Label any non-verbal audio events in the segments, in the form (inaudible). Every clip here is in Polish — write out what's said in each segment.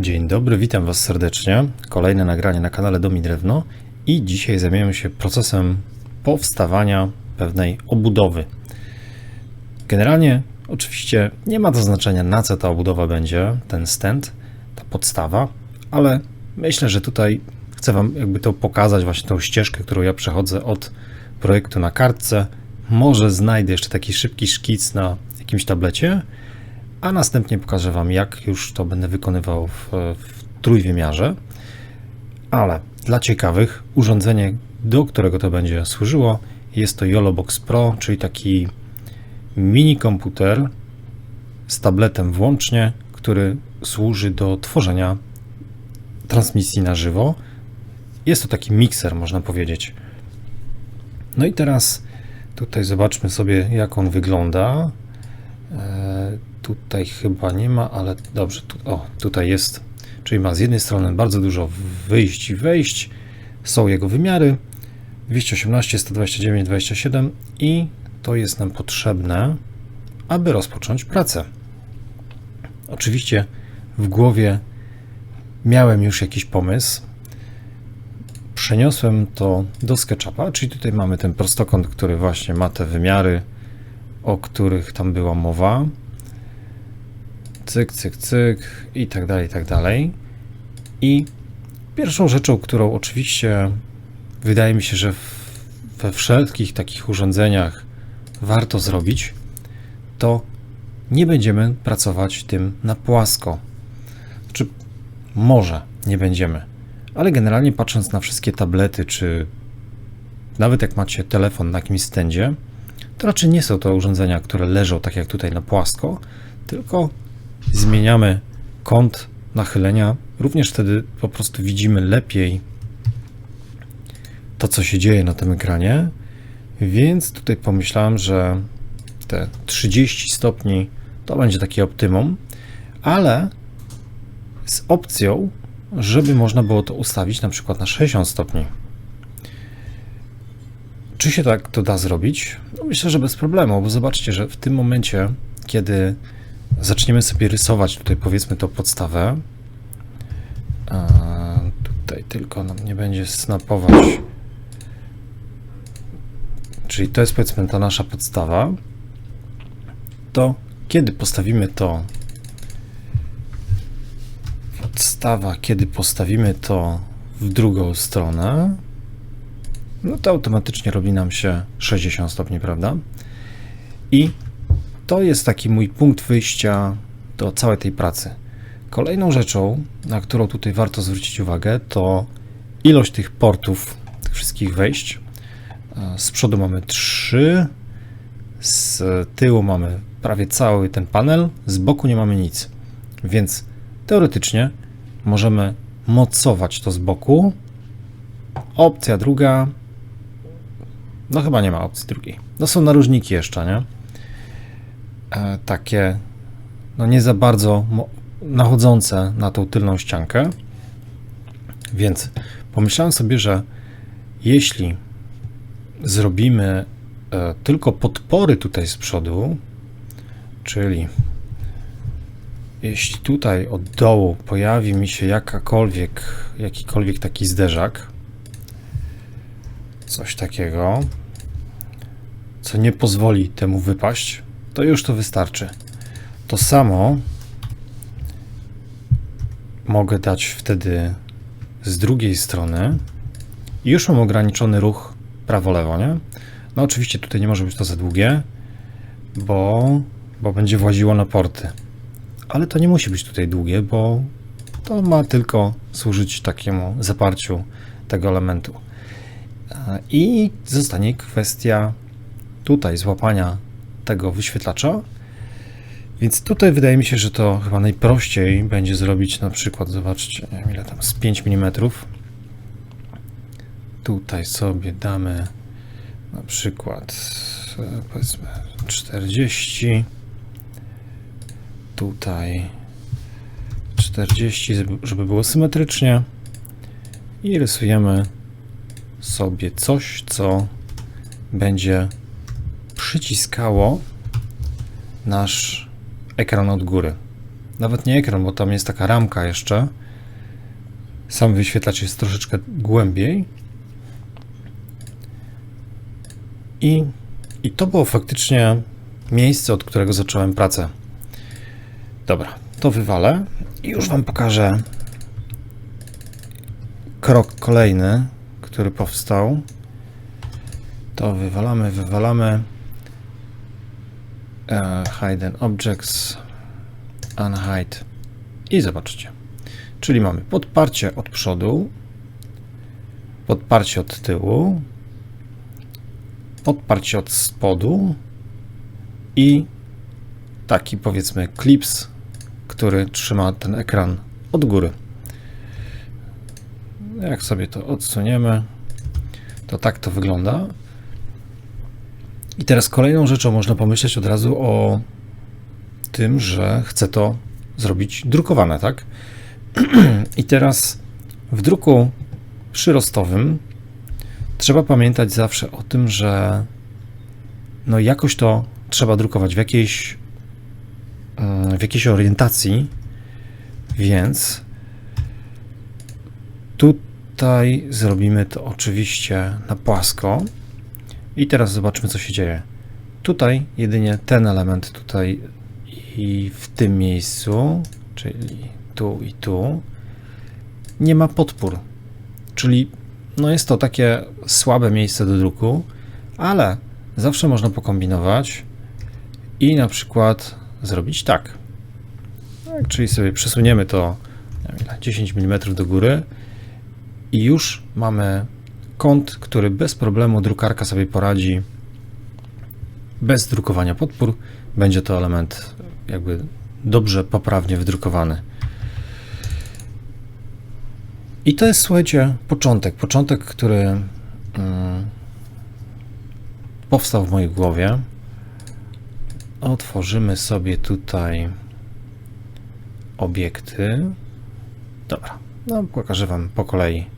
Dzień dobry, witam Was serdecznie. Kolejne nagranie na kanale Domi Drewno i dzisiaj zajmiemy się procesem powstawania pewnej obudowy. Generalnie, oczywiście nie ma to znaczenia na co ta obudowa będzie, ten stent, ta podstawa, ale myślę, że tutaj chcę Wam jakby to pokazać, właśnie tą ścieżkę, którą ja przechodzę od projektu na kartce. Może znajdę jeszcze taki szybki szkic na jakimś tablecie, a następnie pokażę Wam, jak już to będę wykonywał w, w trójwymiarze. Ale dla ciekawych, urządzenie, do którego to będzie służyło, jest to YOLOBOX Pro, czyli taki mini komputer z tabletem włącznie, który służy do tworzenia transmisji na żywo. Jest to taki mikser, można powiedzieć. No i teraz tutaj zobaczmy sobie, jak on wygląda. Tutaj chyba nie ma, ale dobrze, tu, o, tutaj jest. Czyli ma z jednej strony bardzo dużo wyjść i wejść, są jego wymiary 218, 129, 27 i to jest nam potrzebne, aby rozpocząć pracę. Oczywiście w głowie miałem już jakiś pomysł. Przeniosłem to do SketchUpa, czyli tutaj mamy ten prostokąt, który właśnie ma te wymiary, o których tam była mowa. Cyk, cyk, cyk i tak dalej, i tak dalej. I pierwszą rzeczą, którą oczywiście wydaje mi się, że we wszelkich takich urządzeniach warto zrobić, to nie będziemy pracować tym na płasko. Czy może nie będziemy, ale generalnie patrząc na wszystkie tablety, czy nawet jak macie telefon na jakimś stędzie, to raczej nie są to urządzenia, które leżą tak jak tutaj na płasko, tylko zmieniamy kąt nachylenia. Również wtedy po prostu widzimy lepiej to, co się dzieje na tym ekranie. Więc tutaj pomyślałem, że te 30 stopni to będzie takie optymum, ale z opcją, żeby można było to ustawić na przykład na 60 stopni. Czy się tak to da zrobić? No myślę, że bez problemu, bo zobaczcie, że w tym momencie, kiedy zaczniemy sobie rysować tutaj powiedzmy tą podstawę, a tutaj tylko nam nie będzie snapować, czyli to jest powiedzmy ta nasza podstawa, to kiedy postawimy to? Podstawa, kiedy postawimy to w drugą stronę, no to automatycznie robi nam się 60 stopni, prawda? I to jest taki mój punkt wyjścia do całej tej pracy. Kolejną rzeczą, na którą tutaj warto zwrócić uwagę, to ilość tych portów, tych wszystkich wejść. E, Z przodu mamy 3, z tyłu mamy prawie cały ten panel, z boku nie mamy nic. Więc teoretycznie możemy mocować to z boku. Opcja druga, no chyba nie ma opcji drugiej. No są narożniki jeszcze, nie? E, takie, no nie za bardzo nachodzące na tą tylną ściankę. Więc pomyślałem sobie, że jeśli zrobimy e, tylko podpory tutaj z przodu, czyli jeśli tutaj od dołu pojawi mi się jakakolwiek, jakikolwiek taki zderzak, coś takiego, co nie pozwoli temu wypaść, to już to wystarczy. To samo mogę dać wtedy z drugiej strony już mam ograniczony ruch prawo-lewo, nie? No oczywiście tutaj nie może być to za długie, bo, bo będzie właziło na porty. Ale to nie musi być tutaj długie, bo to ma tylko służyć takiemu zaparciu tego elementu. E, I zostanie kwestia tutaj złapania tego wyświetlacza. Więc tutaj wydaje mi się, że to chyba najprościej będzie zrobić na przykład, zobaczcie, ile tam, z 5 mm. Tutaj sobie damy na przykład e, powiedzmy 40. Tutaj 40, żeby- żeby było symetrycznie. I rysujemy sobie coś, co będzie przyciskało nasz ekran od góry. nawet nie ekran, bo tam jest taka ramka jeszcze. Sam wyświetlacz jest troszeczkę głębiej. I, I to było faktycznie miejsce, od którego zacząłem pracę. Dobra, to wywalę i już Wam pokażę krok kolejny, który powstał. To wywalamy, wywalamy. E, hide and objects, unhide i zobaczcie. Czyli mamy podparcie od przodu, podparcie od tyłu, podparcie od spodu i taki powiedzmy klips, który trzyma ten ekran od góry. Jak sobie to odsuniemy, to tak to wygląda. I teraz kolejną rzeczą można pomyśleć od razu o tym, że chcę to zrobić drukowane, tak? (clears throat) I teraz w druku przyrostowym trzeba pamiętać zawsze o tym, że no jakoś to trzeba drukować w jakiejś, w jakiejś orientacji, więc tutaj zrobimy to oczywiście na płasko. I teraz zobaczmy, co się dzieje. Tutaj jedynie ten element tutaj i w tym miejscu, czyli tu i tu, nie ma podpór. Czyli no jest to takie słabe miejsce do druku, ale zawsze można pokombinować i na przykład zrobić tak. tak czyli sobie przesuniemy to wiem, 10 mm do góry i już mamy kąt, który bez problemu drukarka sobie poradzi bez drukowania podpór. Będzie to element jakby dobrze, poprawnie wydrukowany. I to jest, słuchajcie, początek. Początek, który mm, powstał w mojej głowie. Otworzymy sobie tutaj obiekty. Dobra, no pokażę Wam po kolei.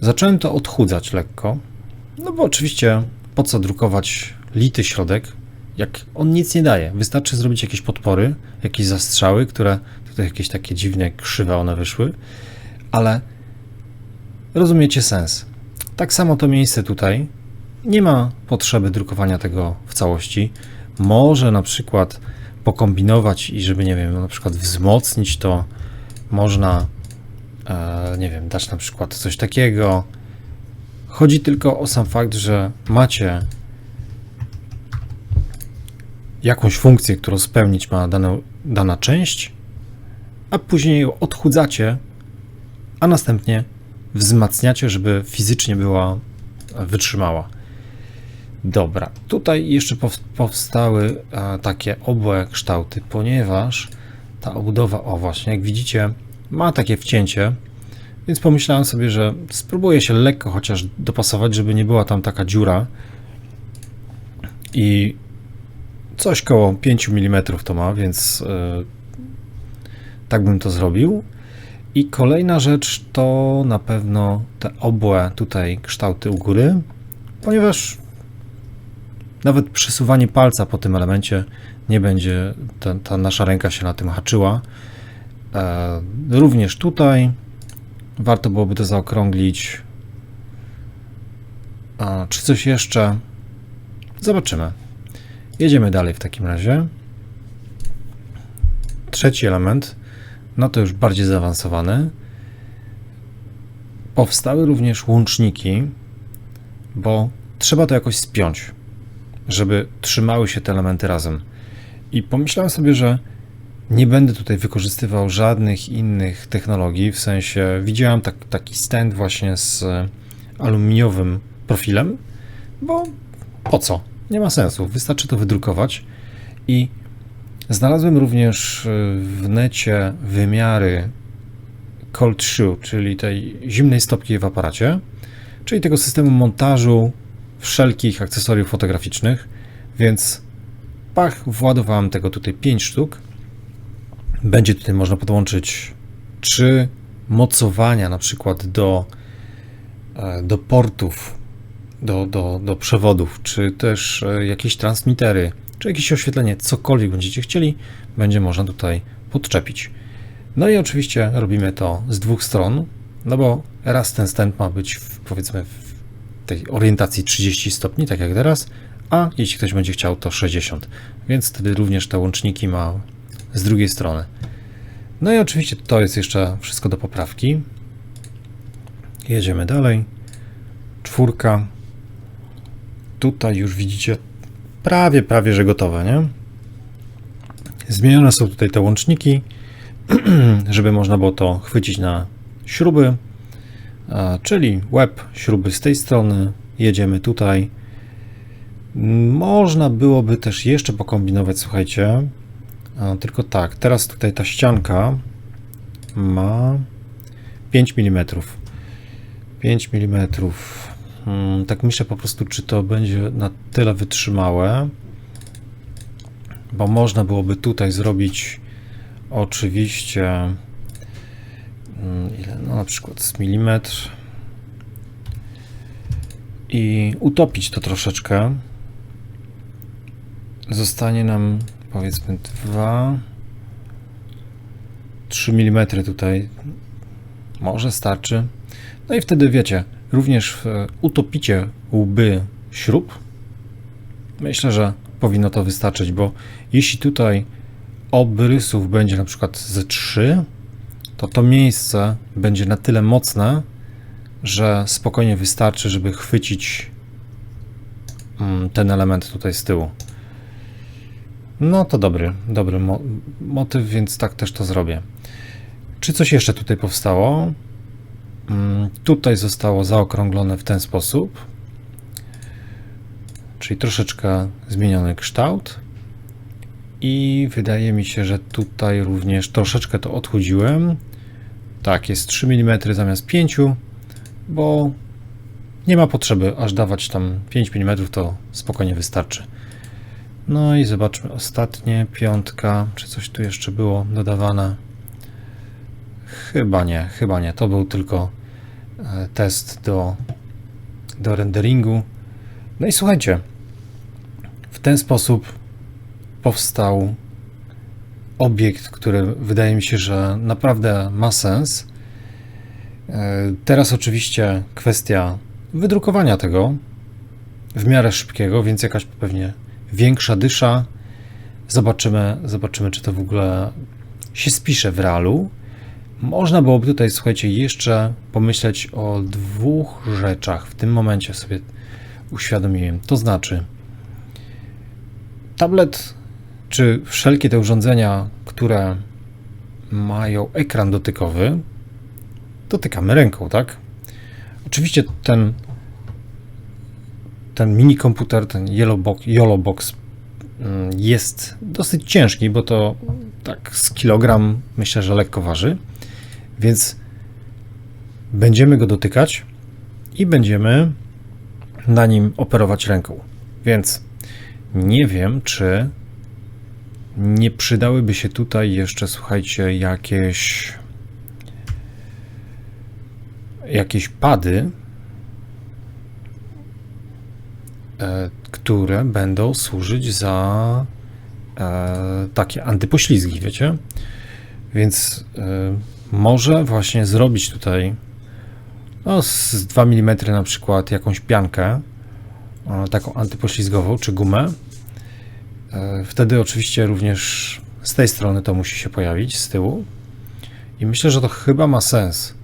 Zacząłem to odchudzać lekko, no bo oczywiście po co drukować lity środek, jak on nic nie daje. Wystarczy zrobić jakieś podpory, jakieś zastrzały, które tutaj jakieś takie dziwne, krzywe one wyszły, ale rozumiecie sens. Tak samo to miejsce tutaj nie ma potrzeby drukowania tego w całości. Może na przykład pokombinować i żeby, nie wiem, na przykład wzmocnić to, można nie wiem, dać na przykład coś takiego. Chodzi tylko o sam fakt, że macie jakąś funkcję, którą spełnić ma dana, dana część, a później ją odchudzacie, a następnie wzmacniacie, żeby fizycznie była wytrzymała. Dobra, tutaj jeszcze powstały e, takie obłe kształty, ponieważ ta obudowa, o właśnie, jak widzicie, ma takie wcięcie, więc pomyślałem sobie, że spróbuję się lekko chociaż dopasować, żeby nie była tam taka dziura i coś koło 5 mm to ma, więc yy, tak bym to zrobił. I kolejna rzecz to na pewno te obłe tutaj kształty u góry, ponieważ nawet przesuwanie palca po tym elemencie nie będzie, ta, ta nasza ręka się na tym haczyła, E, również tutaj warto byłoby to zaokrąglić. Czy coś jeszcze? Zobaczymy. Jedziemy dalej w takim razie. Trzeci element, no to już bardziej zaawansowany. Powstały również łączniki, bo trzeba to jakoś spiąć, żeby trzymały się te elementy razem. I pomyślałem sobie, że nie będę tutaj wykorzystywał żadnych innych technologii, w sensie widziałem tak, taki stand właśnie z aluminiowym profilem, bo po co? Nie ma sensu, wystarczy to wydrukować. I znalazłem również e, w necie wymiary cold shoe, czyli tej zimnej stopki w aparacie, czyli tego systemu montażu wszelkich akcesoriów fotograficznych, więc pach, władowałem tego tutaj 5 sztuk będzie tutaj można podłączyć trzy mocowania, na przykład do, e, do portów, do, do, do przewodów, czy też e, jakieś transmitery czy jakieś oświetlenie, cokolwiek będziecie chcieli, będzie można tutaj podczepić. No i oczywiście robimy to z dwóch stron, no bo raz ten stent ma być w, powiedzmy w tej orientacji 30 stopni, tak jak teraz, a jeśli ktoś będzie chciał, to 60. Więc wtedy również te łączniki ma z drugiej strony. No i oczywiście to jest jeszcze wszystko do poprawki. Jedziemy dalej. Czwórka. Tutaj już widzicie prawie, prawie, że gotowe, nie? Zmienione są tutaj te łączniki, (clears throat) żeby można było to chwycić na śruby, czyli łeb, śruby z tej strony, jedziemy tutaj. Można byłoby też jeszcze pokombinować, słuchajcie, tylko tak, teraz tutaj ta ścianka ma 5 mm. 5 mm. Tak myślę po prostu, czy to będzie na tyle wytrzymałe, bo można byłoby tutaj zrobić oczywiście mm, ile, no na przykład z milimetr i utopić to troszeczkę. Zostanie nam powiedzmy 2 3 mm tutaj może starczy. No i wtedy wiecie, również utopicie łby śrub. Myślę, że powinno to wystarczyć, bo jeśli tutaj obrysów będzie na przykład ze 3, to to miejsce będzie na tyle mocne, że spokojnie wystarczy, żeby chwycić mm, ten element tutaj z tyłu. No to dobry, dobry mo motyw, więc tak też to zrobię. Czy coś jeszcze tutaj powstało? Mm, tutaj zostało zaokrąglone w ten sposób, czyli troszeczkę zmieniony kształt. I wydaje mi się, że tutaj również troszeczkę to odchudziłem. Tak, jest 3 mm zamiast 5, bo nie ma potrzeby aż dawać tam 5 mm, to spokojnie wystarczy. No i zobaczmy ostatnie, piątka, czy coś tu jeszcze było dodawane. Chyba nie, chyba nie. To był tylko e, test do, do renderingu. No i słuchajcie, w ten sposób powstał obiekt, który wydaje mi się, że naprawdę ma sens. E, teraz oczywiście kwestia wydrukowania tego w miarę szybkiego, więc jakaś pewnie większa dysza. Zobaczymy, zobaczymy, czy to w ogóle się spisze w realu. Można byłoby tutaj, słuchajcie, jeszcze pomyśleć o dwóch rzeczach. W tym momencie sobie uświadomiłem. To znaczy, tablet, czy wszelkie te urządzenia, które mają ekran dotykowy, dotykamy ręką, tak? Oczywiście ten ten mini komputer, ten Yellowbox, Yellowbox mm, jest dosyć ciężki, bo to tak z kilogram myślę, że lekko waży, więc będziemy go dotykać i będziemy na nim operować ręką. Więc nie wiem, czy nie przydałyby się tutaj jeszcze, słuchajcie, jakieś jakieś pady, które będą służyć za e, takie antypoślizgi, wiecie? Więc e, może właśnie zrobić tutaj no, z 2 mm na przykład jakąś piankę, taką antypoślizgową, czy gumę. Wtedy oczywiście również z tej strony to musi się pojawić, z tyłu. I myślę, że to chyba ma sens,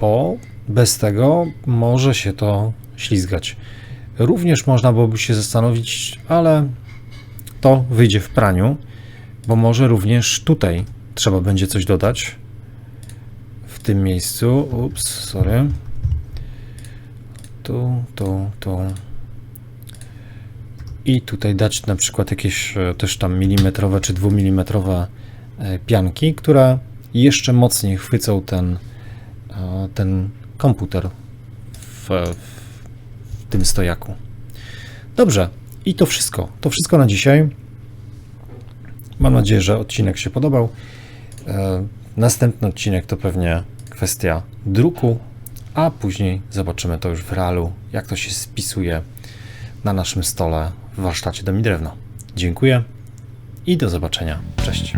bo bez tego może się to ślizgać. Również można byłoby się zastanowić, ale to wyjdzie w praniu, bo może również tutaj trzeba będzie coś dodać. W tym miejscu. Ups, sorry. Tu, tu, tu. I tutaj dać na przykład jakieś e, też tam milimetrowe czy dwumilimetrowe e, pianki, które jeszcze mocniej chwycą ten, e, ten komputer w, w tym stojaku. Dobrze, i to wszystko. To wszystko na dzisiaj. Mam nadzieję, że odcinek się podobał. E, następny odcinek to pewnie kwestia druku, a później zobaczymy to już w realu, jak to się spisuje na naszym stole w warsztacie Domi Drewno. Dziękuję i do zobaczenia. Cześć.